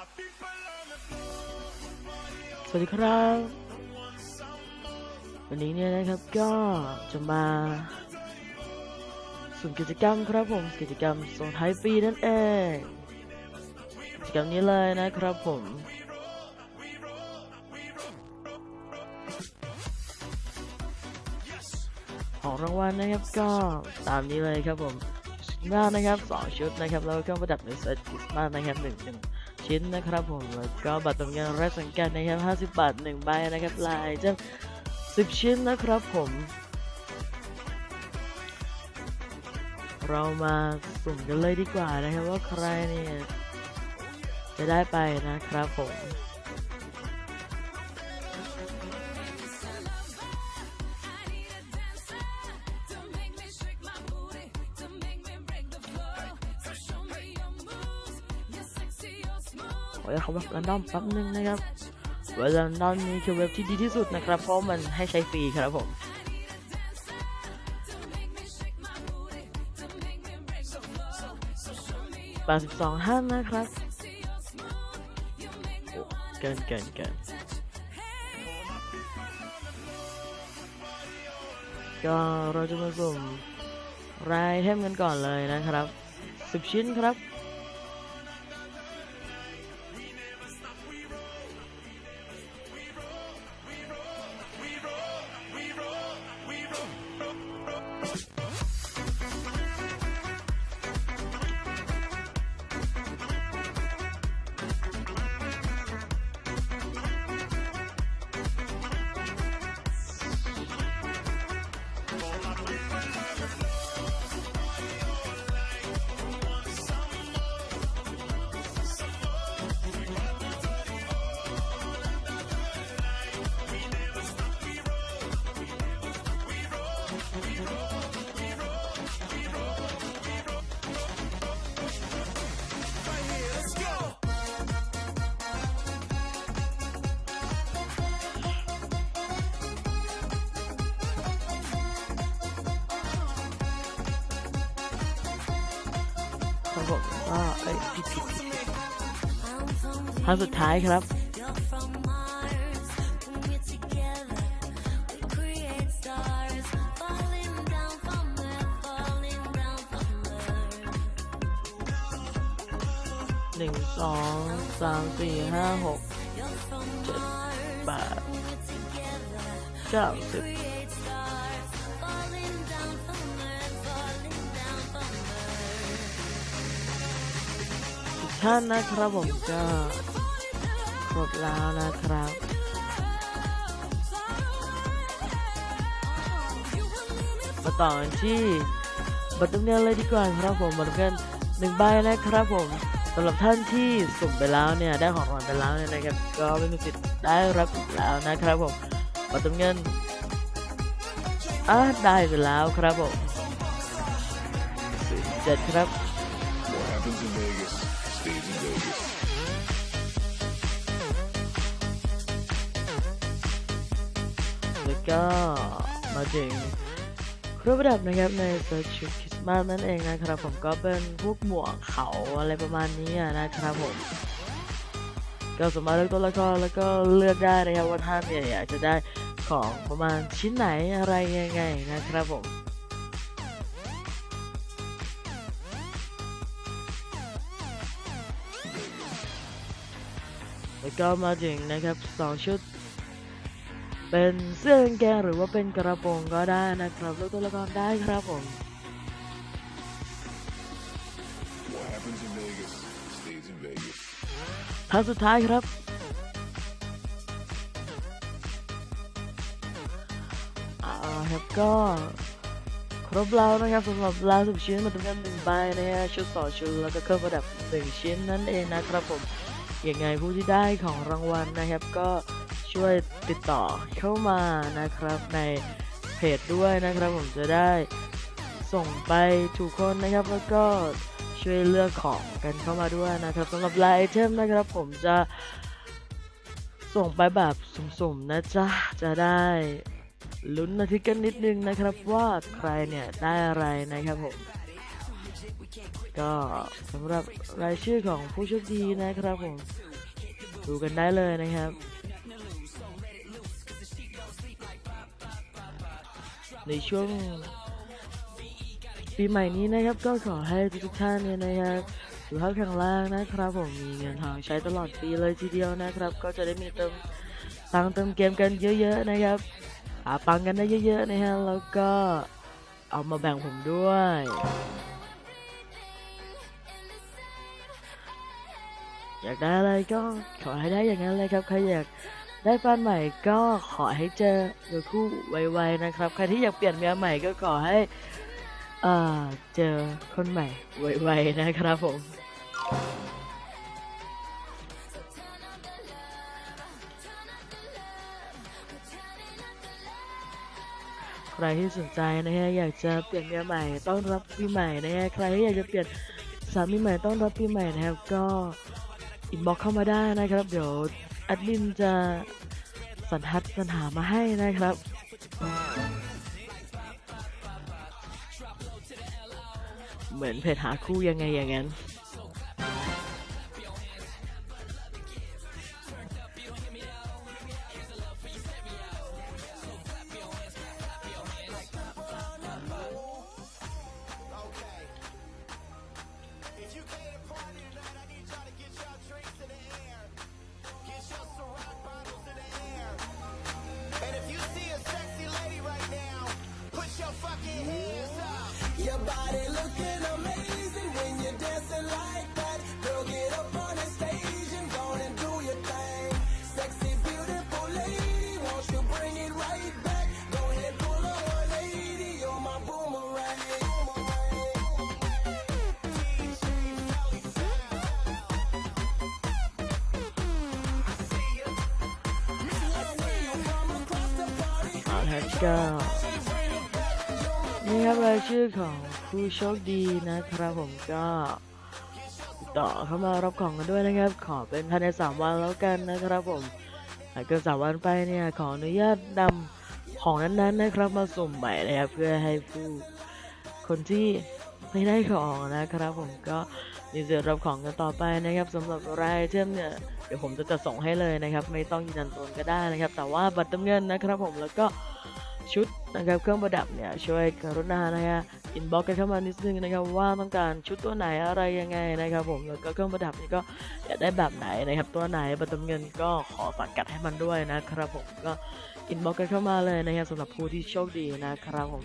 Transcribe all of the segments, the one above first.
สวัสดีครับ วันนี้เนี่ยนะครับก็จะมาสุ่มกิจกรรมครับผมกิจกรรมส่งท้ายปีนั่นเองกิจกรรมนี้เลยนะครับผมของรางวัลนะครับก็ตามนี้เลยครับผมชุดหน้านะครับสองชุดนะครับ แล้วก็ประดับในเซตคริสต์มาสนะครับหนึ่งหนึ่ง ชิ้นนะครับผมแล้วก็บัตรเติมเงินแรกสังกัดนะครับ50บาทหนึ่งใบนะครับลายจะ10 ชิ้นนะครับผม เรามาสุ่มกันเลยดีกว่านะครับว่าใครเนี่ยจะได้ไปนะครับผม ขอจะคำว่ารันดอมแป๊บนึงนะครับเว็บรันดอมนี่คือเว็บที่ดีที่สุดนะครับ เพราะมันให้ใช้ฟรีครับผมแปดสิบสองท่านนะครับเกินเกินเกินก็เราจะมาสุ่มรายเทมกันก่อนเลยนะครับสิบชิ้นครับ ครับผมก็เอ้ยผิดผิดผิดผิดครั้งสุดท้ายครับ หนึ่งสองสามสี่ห้าหกเจ็ดแปดเก้าสิบท่านนะครับผมก็ครบแล้วนะครับมาต่อกันที่บัตรเติมเงินเลยดีกว่าครับผมบัตรเติมเงินหนึ่งใบนะครับผม สำหรับท่านที่สุ่มไปแล้วเนี่ยได้ของรางวัลไปแล้วเนี่ยนะครับก็ไม่มีสิทธิ์ได้รับอีกแล้วนะครับผมบัตรเติมเงินอะได้ไปแล้วครับผมเจ็ดครับ What happens in Vegas stays in Vegas. แล้วก็มาถึงเครื่องประดับนะครับในเซอร์ชุด มาสนั่นเองนะครับผมก็เป็นพวกหมวกเขาอะไรประมาณนี้นะครับผมก็สามารถเลือกตัวละครแล้วก็เลือกได้นะครับว่าท่านเนี่ยอยากจะได้ของประมาณชิ้นไหนอะไรยังไงนะครับผมแล้วก็มาถึงนะครับสองชุด เป็นเสื้อกางเกงหรือว่าเป็นกระโปรงก็ได้นะครับเลือกตัวละครได้ครับผม ครั้งสุดท้ายครับอ่าครับก็ครบแล้วนะครับสำหรับลาสิบชิ้นมาทำกันหนึ่งใบนะฮะชุดต่อชุดแล้วก็เครื่องประดับหนึ่งชิ้นนั่นเองนะครับผมยังไงผู้ที่ได้ของรางวัลนะครับก็ช่วยติดต่อเข้ามานะครับในเพจด้วยนะครับผมจะได้ส่งไปถูกคนนะครับแล้วก็ ช่วยเลือกของกันเข้ามาด้วยนะครับสำหรับลายไอเทมนะครับผมจะส่งไปแบบสุ่มๆนะจ๊ะ จะได้ลุ้นนาทีกันนิดนึงนะครับว่าใครเนี่ยได้อะไรนะครับผม ก็สำหรับรายชื่อของผู้โชคดีนะครับผม ดูกันได้เลยนะครับ ในช่วง ปีใหม่นี้นะครับก็ขอให้ทุกท่านเนี่ยนะครับสุขภาพแข็งแรงนะครับผมมีเงินทองใช้ตลอดปีเลยทีเดียวนะครับ ก็จะได้มีเติมตังค์เติมเกมกันเยอะๆนะครับหาปังกันได้เยอะๆนะฮะแล้วก็เอามาแบ่งผมด้วยอยากได้อะไรก็ขอให้ได้อย่างนั้นเลยครับ ใครอยากได้แฟนใหม่ก็ขอให้เจอเจอคู่ไวๆนะครับ ใครที่อยากเปลี่ยนเมียใหม่ก็ขอให้ เอ่อเจอคนใหม่ไวๆนะครับผม ใครที่สนใจนะฮะอยากจะเปลี่ยนเมียใหม่ต้อนรับปีใหม่นะฮะใครที่อยากจะเปลี่ยนสามีใหม่ต้อนรับปีใหม่นะครับก็อินบ็อกเข้ามาได้นะครับ เดี๋ยวแอดมินจะสรรทัดปัญหามาให้นะครับ เหมือนเพจหาคู่ยังไงอย่างนั้น Your body looking amazing when you're dancing like that. Girl, get up on the stage and go and do your thing. Sexy, beautiful lady, won't you bring it right back? Go ahead, pull a 180, you're my boomerang. DJ Melly นี่ครับรายชื่อของผู้โชคดีนะครับผมก็ติดต่อเข้ามารับของกันด้วยนะครับ ขอเป็นภายในสามวันแล้วกันนะครับผมหากเกินสามวันไปเนี่ยขออนุญาตนำของนั้นๆนะครับ มาสุ่มใหม่นะครับเพื่อให้ผู้คนที่ไม่ได้ของนะครับ ผมก็มีสิทธิ์รับของกันต่อไปนะครับสำหรับรายเทมเนี่ยเดี๋ยวผมจะจัดส่งให้เลยนะครับ ไม่ต้องยืนยันตัวก็ได้นะครับ แต่ว่าบัตรเติมเงินนะครับ ผมแล้วก็ ชุดนะครับเครื่องประดับเนี่ยช่วยกรุณานะฮะอินบ็อกกันเข้ามานิดนึงนะครับว่าต้องการชุดตัวไหนอะไรยังไงนะครับผมแล้วก็เครื่องประดับนี่ก็อยากได้แบบไหนนะครับตัวไหนบัตรเติมเงินก็ขอสังกัดให้มันด้วยนะครับผมก็อินบ็อกกันเข้ามาเลยนะครับสำหรับผู้ที่โชคดีนะครับผม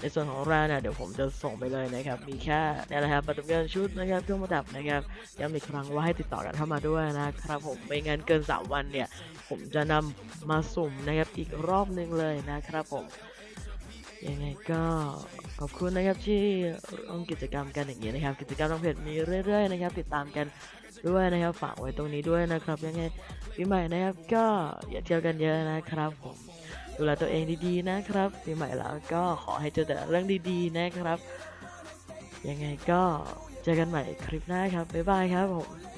ในส่วนของร้านเนี่ยเดี๋ยวผมจะส่งไปเลยนะครับ มีแค่เนี่ยนะครับบัตรเติมเงินชุดนะครับเครื่องประดับนะครับย้ำอีกครั้งว่าให้ติดต่อกันเข้ามาด้วยนะครับผมไม่งั้นเกิน 3 วันเนี่ย ผมจะนำมาสุ่มนะครับอีกรอบหนึงเลยนะครับผมยังไงก็ขอบคุณนะครับที่ร่วมกิจกรรมกันอย่างนี้นะครับ กิจกรรมทางเพจมีเรื่อยๆนะครับ ติดตามกันด้วยนะครับฝากไว้ตรงนี้ด้วยนะครับ ยังไงปีใหม่นะครับ ก็อย่าเที่ยวกันเยอะนะครับผม ดูแลตัวเองดีๆนะครับปีใหม่แล้วก็ขอให้เจอแต่เรื่องดีๆนะครับ ยังไงก็เจอกันใหม่คลิปหน้าครับบ๊ายบายครับผม